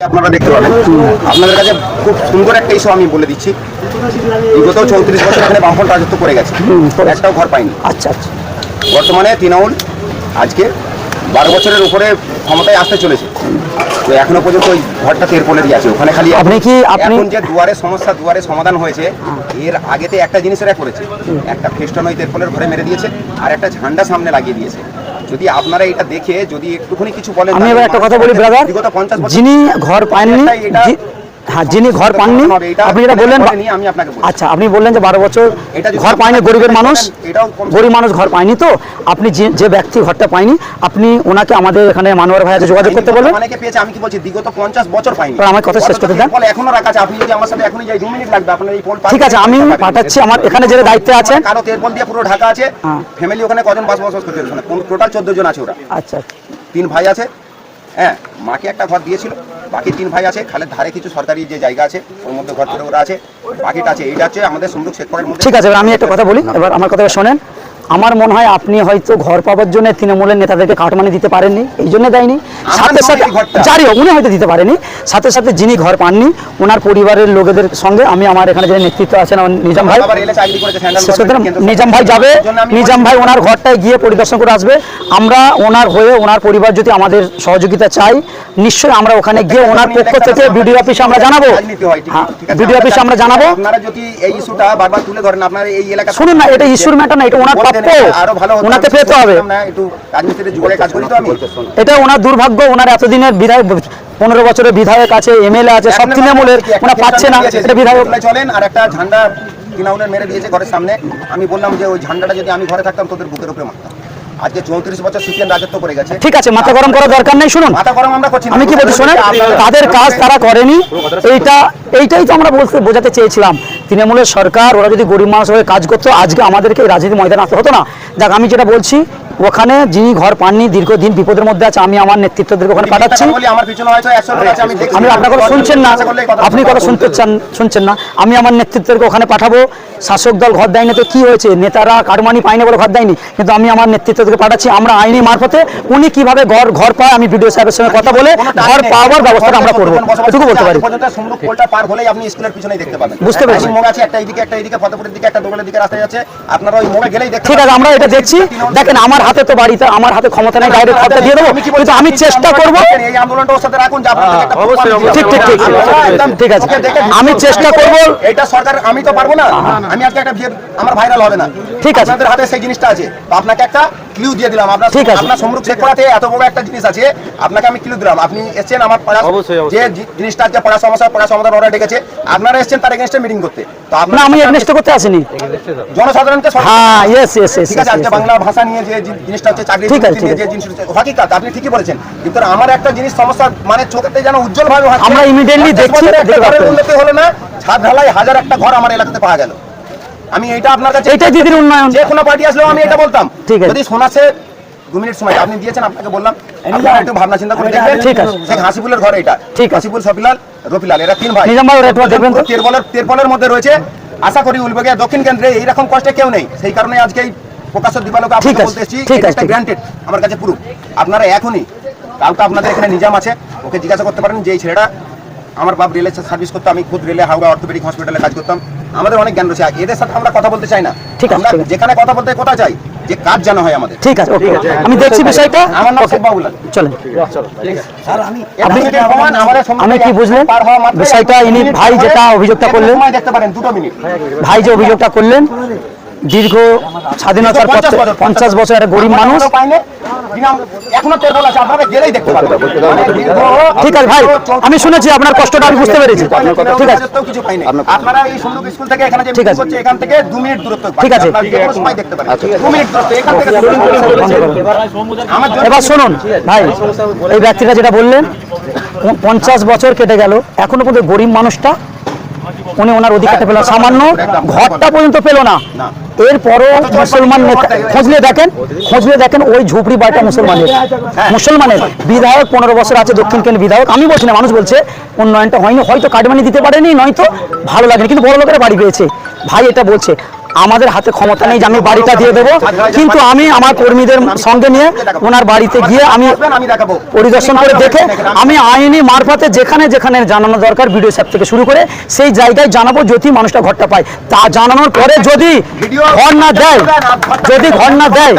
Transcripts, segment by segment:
আপনারা দেখতে পাবেন। আপনাদের কাছে খুব সুন্দর একটা ইস্যু আমি বলে দিচ্ছি। বিগত চৌত্রিশ বছর এখানে বামফল রাজত্ব করে গেছে। একটাও ঘর পাইনি আচ্ছা আচ্ছা। বর্তমানে তৃণমূল আজকে বারো বছরের উপরে ক্ষমতায় আসতে চলেছে। তো এখনও পর্যন্ত ওই ঘরটা তেরপলেরই আছে। ওখানে খালি আপনি কি- আপনি- এখন যে দুয়ারে সমস্যা দুয়ারে সমাধান হয়েছে এর আগেতে একটা জিনিস এরা করেছে। একটা খ্রিস্টান ওই তেরপলের ঘরে মেরে দিয়েছে আর একটা ঝান্ডা সামনে লাগিয়ে দিয়েছে। যদি আপনারা এটা দেখে যদি একটুখানি কিছু বলেন আমি এবার একটা কথা বলি ব্রাদার পঞ্চাশ যিনি ঘর পাননি হ্যাঁ যিনি ঘর পাননি আপনি যেটা বললেন করেনি, আমি আপনাকে আচ্ছা আপনি বললেন যে বারো বছর ঘর পায়নি গরিবের মানুষ গরিব মানুষ ঘর পায়নি তো? আপনি যে ব্যক্তি ঘরটা পায়নি আপনি ওনাকে আমাদের এখানে মানোয়ার ভাইয়াকে যোগাযোগ করতে বলবেন অনেকে পেয়েছে আমি কি বলছি বিগত পঞ্চাশ বছর পাইনি আমার কথা শেষ করতে দেন। এখনও রাখা আছে? আপনি যদি আমার সাথে এখনই যাই দু মিনিট লাগবে আপনার এই ঠিক আছে আমি পাঠাচ্ছি আমার এখানে যে দায়িত্বে আছেন। কারও তেরপল দিয়ে পুরো ঢাকা আছে। ফ্যামিলি ওখানে কজন বাস বসবাস করতে টোটাল চোদ্দ জন আছে ওরা। আচ্ছা। তিন ভাই আছে। হ্যাঁ মাকে একটা ঘর দিয়েছিল। বাকি তিন ভাই আছে খালের ধারে কিছু সরকারি যে জায়গা আছে ওর মধ্যে ঘর ধরে ওরা আছে। বাকিটা আছে এইটা হচ্ছে আমাদের সুন্দর শেখ করার মধ্যে। ঠিক আছে আমি একটা কথা বলি। এবার আমার কথা শোনেন। আমার মনে হয় আপনি হয়তো ঘর পাওয়ার জন্য তৃণমূলের নেতাদেরকে কাটমানি দিতে পারেননি এই জন্য দেয়নি। সাথে সাথে হোক, উনি হয়তো দিতে পারেনি। সাথে সাথে যিনি ঘর পাননি ওনার পরিবারের লোকেদের সঙ্গে আমি আমার এখানে যে নেতৃত্ব আছেন আমার নিজাম ভাই। নিজাম ভাই যাবে। নিজাম ভাই ওনার ঘরটায় গিয়ে পরিদর্শন করে আসবে। আমরা ওনার হয়ে ওনার পরিবার যদি আমাদের সহযোগিতা চাই নিশ্চয়ই আমরা ওখানে গিয়ে ওনার পক্ষ থেকে বিডিও অফিসে আমরা জানাব। হয়, বিডিও অফিসে আমরা জানাব। আপনারা যদি এই ইস্যুটা বারবার তুলে ধরেন আপনার এই এলাকা শুনুন না এটা ইস্যুর ম্যাটার না এটা ওনার প্রাপ্য ওনাকে পেতে হবে। এটা ওনার দুর্ভাগ্য ওনার এতদিনের বিধায়ক পনেরো বছরের বিধায়ক আছে এমএলএ আছে সব তৃণমূলের ওনার পাচ্ছে না এটা বিধায়ক। চলেন আর একটা ঝান্ডা তৃণমূলের মেরে দিয়েছে ঘরের সামনে। আমি বললাম যে ওই ঝান্ডাটা যদি আমি ঘরে থাকতাম তোদের বুকের উপরে মারতাম। আজকে চৌত্রিশ বছর সিপিএম রাজত্ব করে গেছে। ঠিক আছে মাথা গরম করার দরকার নেই শুনুন। মাথা গরম আমরা করছি আমি কি বলছি শোনেন তাদের কাজ তারা করেনি। এইটা এইটাই তো আমরা বলতে বোঝাতে চেয়েছিলাম। তৃণমূলের সরকার ওরা যদি গরিব মানুষ হয়ে কাজ করতো আজকে আমাদেরকে এই রাজনীতি ময়দানে আসতে হতো না। দেখ আমি যেটা বলছি ওখানে যিনি ঘর পাননি দীর্ঘদিন বিপদের মধ্যে আছে আমি আমার নেতৃত্বদেরকে ওখানে পাঠাচ্ছি। আমি আপনার কথা শুনছেন না। আপনি কথা শুনতে চান শুনছেন না। আমি আমার নেতৃত্বকে ওখানে পাঠাবো। শাসক দল ঘর দেয়নি তো কি হয়েছে? নেতারা কাটমানি পায়নি বলে ঘর দেয়নি। কিন্তু আমি আমার নেতৃত্বকে পাঠাচ্ছি আমরা আইনি মারফতে উনি কীভাবে ঘর ঘর পায় আমি বিডিও সাহেবের সঙ্গে কথা বলে ঘর পাওয়ার ব্যবস্থাটা আমরা করব। এটুকু বলতে পারি। বুঝতে পেরেছি। ঠিক আছে আমরা এটা দেখছি। দেখেন আমার হাতে তো বাড়িতে আমার হাতে ক্ষমতা নেই ডাইরেক্ট খরচা দিয়ে দেবো। কিন্তু আমি চেষ্টা করব। এই আন্দোলনটা সাথে রাখুন যে আপনাদের একটা অবশ্যই, প্রমাণ ঠিক ঠিক ঠিক ঠিক, একদম ঠিক আছে। আমি চেষ্টা করব। এটা সরকার আমি তো পারব না। আমি আজকে একটা আমার ভাইরাল হবে না। ঠিক আছে। আপনাদের হাতে সেই জিনিসটা আছে। তো আপনাকে একটা ক্লিউ দিয়ে দিলাম। আপনার ঠিক আছে। আপনার সমরূপ চেক করাতে এত বড় একটা জিনিস আছে। আপনাকে আমি ক্লিউ দিলাম। আপনি এসেছেন আমার পড়া অবশ্যই, অবশ্যই। যে জিনিসটা আজকে পড়া সমস্যা পড়া সমাধান ওরা ডেকেছে। আপনারা এসেছেন তার এগেনস্টে মিটিং করতে। তো আপনার আমি এগনেস্ট করতে আসিনি। জনসাধারণকে হ্যাঁ ইয়েস ইয়েস ঠিক আছে আজকে বাংলা ভাষা নিয়ে যে জিনিসটা হচ্ছে চাকরি ঠিক আছে, যে আছে। জিনিস হচ্ছে আপনি ঠিকই বলেছেন। কিন্তু আমার একটা জিনিস সমস্যা মানে চোখেতে যেন উজ্জ্বল ভাবে আমরা immediately দেখছি, উন্নতি হলো না ছাদ ঢালাই হাজার একটা ঘর আমার এলাকাতে পাওয়া গেল। আমি এইটা আপনার কাছে দিদির উন্নয়ন। যে কোনো পার্টি আসলেও আমি এটা বলতাম। যদি শোনাছে দু মিনিট সময় আপনি দিয়েছেন আপনাকে বললাম। একটু ভাবনা চিন্তা করে দেখবেন। ঠিক আছে। শেখ হাসিবুলের ঘর এটা। ঠিক। হাসিবুল সবিলাল রফিলাল এরা তিন ভাই। নিজাম ভাই, ওরা দেখবেন তো। তেরপলের তেরপলের মধ্যে রয়েছে। আশা করি উলবেগিয়া দক্ষিণ কেন্দ্রে এইরকম কষ্টে কেউ নেই। সেই কারণে আজকে এই প্রকাশ্য দিবালোকে আপনাকে আছে, বলতে এসেছি ঠিক আছে, ঠিক আছে। গ্রান্টেড আমার কাছে প্রুফ আপনারা এখনই কালকে আপনাদের এখানে নিজাম আছে ওকে জিজ্ঞাসা করতে পারেন যে এই ছেলেটা আমার বাপ রেলে সার্ভিস করতো আমি খুদ রেলে হাওড়া অর্থোপেডিক হসপিটালে কাজ করতাম। আমাদের অনেক জ্ঞান রয়েছে আর এদের সাথে আমরা কথা বলতে চাই না। ঠিক আছে, আমরা যেখানে কথা বলতে কোথায় চাই যে কাজ জানা হয় আমাদের। ঠিক আছে ওকে। আমি দেখছি বিষয়টা। আমার নাম ওকে শেখ বাবুলাল চলেন। আপনি প্রমাণ আমাদের আমি কি বুঝলেন? বিষয়টা ইনি ভাই যেটা অভিযোগটা করলেন। সময় দেখতে পারেন দুটো মিনিট। ভাই যে অভিযোগটা করলেন দীর্ঘ স্বাধীনতার পর পঞ্চাশ বছর একটা গরিব মানুষ। এখনও পাইনি বিনা- এখনও তেরপল আছে আপনারা গেলেই দেখতে পাবেন। মানে দীর্ঘ- ঠিক আছে ভাই আমি শুনেছি আপনার কষ্টটা আমি বুঝতে পেরেছি। ঠিক আছে। রাজত্বেও কিছু পাইনি। আপনারা এই সুন্দর স্কুল থেকে এখানে যে ঠিক আছে। করছে, এখান থেকে দু মিনিট দূরত্ব ঠিক আছে। জন্য- এবার শুনুন ভাই এই ব্যক্তিটা যেটা বললেন পঞ্চাশ বছর কেটে গেল এখনও পর্যন্ত গরিব মানুষটা উনি ওনার অধিকারটা পেল সামান্য ঘরটা পর্যন্ত পেল না। এরপরও মুসলমান খুঁজলে দেখেন খুঁজলে দেখেন ওই ঝুপড়ি বাড়িটা মুসলমানের। মুসলমানের। বিধায়ক পনেরো বছর আছে দক্ষিণ কেন্দ্র বিধায়ক। আমি বলছি না মানুষ বলছে উন্নয়নটা হয়নি হয়তো কাটমানি দিতে পারেনি নয়তো ভালো লাগেনি কিন্তু বড় লোকেরা বাড়ি পেয়েছে। ভাই এটা বলছে আমাদের হাতে ক্ষমতা নেই যে আমি বাড়িটা দিয়ে দেবো। কিন্তু আমি আমার কর্মীদের সঙ্গে নিয়ে ওনার বাড়িতে গিয়ে আমি পরিদর্শন করে দেখে আমি আইনি মারফতে যেখানে যেখানে জানানো দরকার ভিডিও সাহেব থেকে শুরু করে সেই জায়গায় জানাব যদি মানুষটা ঘরটা পায়। তা জানানোর পরে যদি ঘর না দেয়, যদি ঘর না দেয়,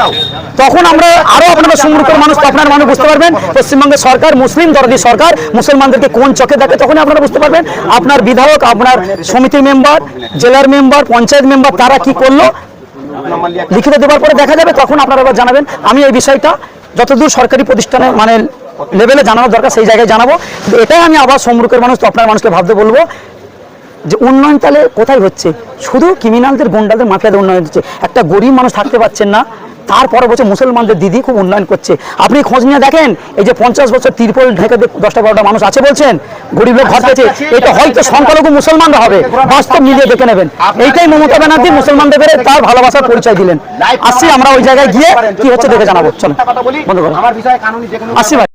তখন আমরা আরও আপনারা সুমুখের মানুষ আপনার মানুষ বুঝতে পারবেন, পশ্চিমবঙ্গের সরকার, মুসলিম দরদি সরকার, মুসলমানদেরকে কোন চোখে দেখে তখনই আপনারা বুঝতে পারবেন। আপনার বিধায়ক, আপনার সমিতির মেম্বার, জেলার মেম্বার, পঞ্চায়েত মেম্বার, তারা কি করল? লিখিত দেওয়ার পরে দেখা যাবে, তখন আপনারা এবার জানাবেন। আমি এই বিষয়টা যতদূর সরকারি প্রতিষ্ঠানে মানে লেভেলে জানানোর দরকার, সেই জায়গায় জানাব। এটাই আমি আবার সমরুকের মানুষ, তো আপনার মানুষকে ভাবতে বলব যে উন্নয়ন তাহলে কোথায় হচ্ছে? শুধু ক্রিমিনালদের গুন্ডাদের মাফিয়াদের উন্নয়ন হচ্ছে। একটা গরিব মানুষ থাকতে পারছেন না। তারপরে বলছে মুসলমানদের দিদি খুব উন্নয়ন করছে। আপনি খোঁজ নিয়ে দেখেন এই যে পঞ্চাশ বছর তিরপল ঢেকে দশটা বারোটা মানুষ আছে বলছেন গরিব লোক ঘর পেয়েছে এটা হয়তো সংখ্যালঘু মুসলমানরা হবে বাস্তব মিলিয়ে দেখে নেবেন। এইটাই মমতা ব্যানার্জি মুসলমানদের তার ভালোবাসার পরিচয় দিলেন। আসছি আমরা ওই জায়গায় গিয়ে কি হচ্ছে দেখে জানাব। চলো বন্ধ আসছি ভাই।